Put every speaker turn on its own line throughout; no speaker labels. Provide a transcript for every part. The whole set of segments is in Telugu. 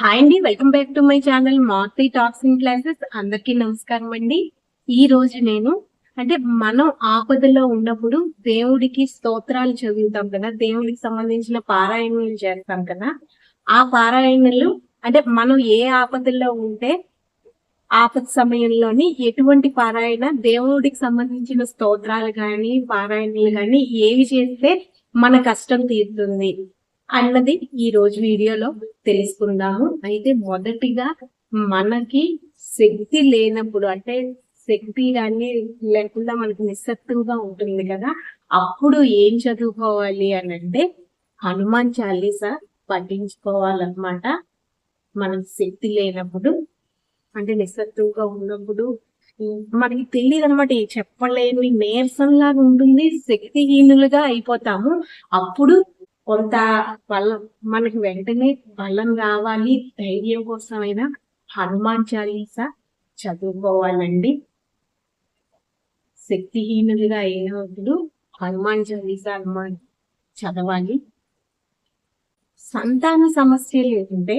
హాయ్ అండి welcome back to my channel Maruti talks in classes అందరికీ నమస్కారం అండి. ఈ రోజు నేను అంటే మనం ఆపదలో ఉన్నప్పుడు దేవుడికి స్తోత్రాలు చదువుతాం కదా దేవుడికి సంబంధించిన పారాయణలు చేస్తాం కదా ఆ పారాయణలు అంటే మనం ఏ ఆపదలో ఉంటే ఆపద సమయంలోని ఎటువంటి పారాయణ దేవుడికి సంబంధించిన స్తోత్రాలు కానీ పారాయణలు కానీ ఏవి చేస్తే మన కష్టం తీరుతుంది అన్నది ఈ రోజు వీడియోలో తెలుసుకుందాము. అయితే మొదటిగా మనకి శక్తి లేనప్పుడు అంటే శక్తి కానీ లేకుండా మనకి నిస్సత్తుగా ఉంటుంది కదా అప్పుడు ఏం చదువుకోవాలి అని అంటే హనుమాన్ చాలీసా పఠించుకోవాలన్నమాట. మనకి శక్తి లేనప్పుడు అంటే నిస్సత్తుగా ఉన్నప్పుడు మనకి తెలియదు అనమాట చెప్పలేని నీరసంలాగా ఉంటుంది శక్తిహీనులుగా అయిపోతాము. అప్పుడు కొంత బలం మనకి వెంటనే బలం రావాలి ధైర్యం కోసమైనా హనుమాన్ చాలీస చదువుకోవాలండి. శక్తిహీనులుగా అయినప్పుడు హనుమాన్ చాలీసా హనుమాన్ చదవాలి. సంతాన సమస్యలు ఏంటంటే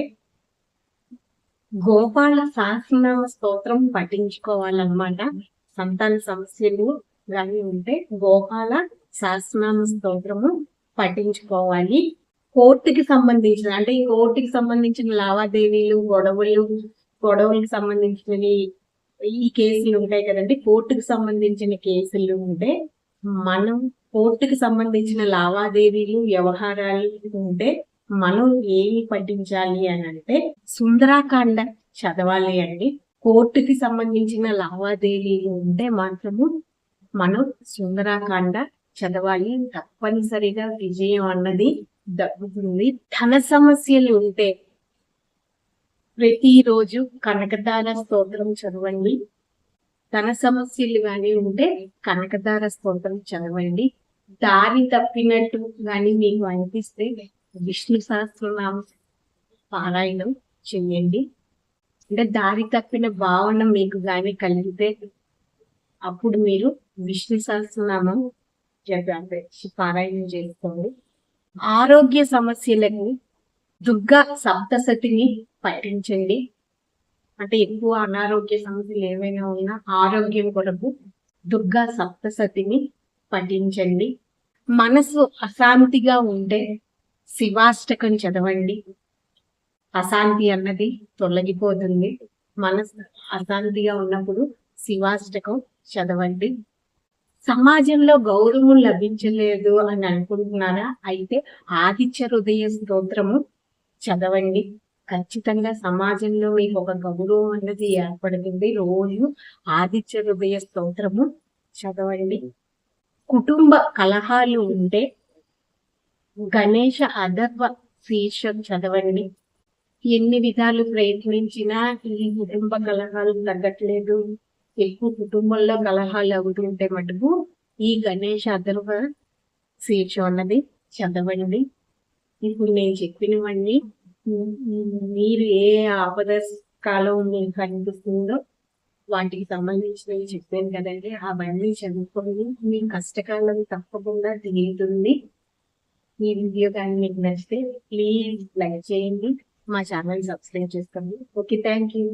గోపాల సహస్రనామ స్తోత్రం పఠించుకోవాలన్నమాట. సంతాన సమస్యలు కానీ ఉంటే గోపాల సహస్రనామ స్తోత్రము పట్టించుకోవాలి. కోర్టుకి సంబంధించిన అంటే ఈ కోర్టుకి సంబంధించిన లావాదేవీలు గొడవలు గొడవలకు సంబంధించినవి ఈ కేసులు ఉంటాయి కదండి. కోర్టుకు సంబంధించిన కేసులు ఉంటే మనం కోర్టుకు సంబంధించిన లావాదేవీలు వ్యవహారాలు ఉంటే మనం ఏమి పఠించాలి అని అంటే సుందరాకాండ చదవాలి అండి. కోర్టుకి సంబంధించిన లావాదేవీలు ఉంటే మాత్రము మనం సుందరాకాండ చదవాలి తప్పనిసరిగా విజయం అన్నది దక్కుతుంది ధన సమస్యలు ఉంటే ప్రతిరోజు కనకదార స్తోత్రం చదవండి. ధన సమస్యలు కానీ ఉంటే కనకదార స్తోత్రం చదవండి. దారి తప్పినట్టు కానీ మీకు అనిపిస్తే విష్ణు సహస్రనామ పారాయణం చెయ్యండి అంటే దారి తప్పిన భావన మీకు కానీ కలిగితే అప్పుడు మీరు విష్ణు సహస్రనామం పారాయణం చేసుకోండి ఆరోగ్య సమస్యలకు దుర్గా సప్తసతిని పఠించండి. అంటే ఎక్కువ అనారోగ్య సమస్యలు ఏమైనా ఉన్నా ఆరోగ్యం కొరకు దుర్గా సప్తసతిని పఠించండి. మనసు అశాంతిగా ఉంటే శివాష్టకం చదవండి. అశాంతి అన్నది తొలగిపోతుంది. మనసు అశాంతిగా ఉన్నప్పుడు శివాష్టకం చదవండి. సమాజంలో గౌరవం లభించలేదు అని అనుకుంటున్నారా? అయితే ఆదిత్య హృదయ స్తోత్రము చదవండి. ఖచ్చితంగా సమాజంలో మీకు ఒక గౌరవం అన్నది ఏర్పడుతుంది. రోజు ఆదిత్య హృదయ స్తోత్రము చదవండి. కుటుంబ కలహాలు ఉంటే గణేష అధర్వ శీర్షం చదవండి. ఎన్ని విధాలు ప్రయత్నించినా ఈ కుటుంబ కలహాలు తగ్గట్లేదు. ఎక్కువ కుటుంబంలో కలహాలు అవుతుంటే మటుకు ఈ గణేష్ అదర్వ శీర్ష ఉన్నది. చదవండి. ఇప్పుడు నేను చెప్పినవన్నీ మీరు ఏ ఆపద కాలం మీకు కనిపిస్తుందో వాటికి సంబంధించినవి చెప్పాను కదండి. అవన్నీ చదువుకొని మీ కష్టకాలం తప్పకుండా తీరుతుంది. ఈ వీడియో కానీ మీకు నచ్చితే ప్లీజ్ లైక్ చేయండి. మా ఛానల్ సబ్స్క్రైబ్ చేసుకోండి. Okay thank you.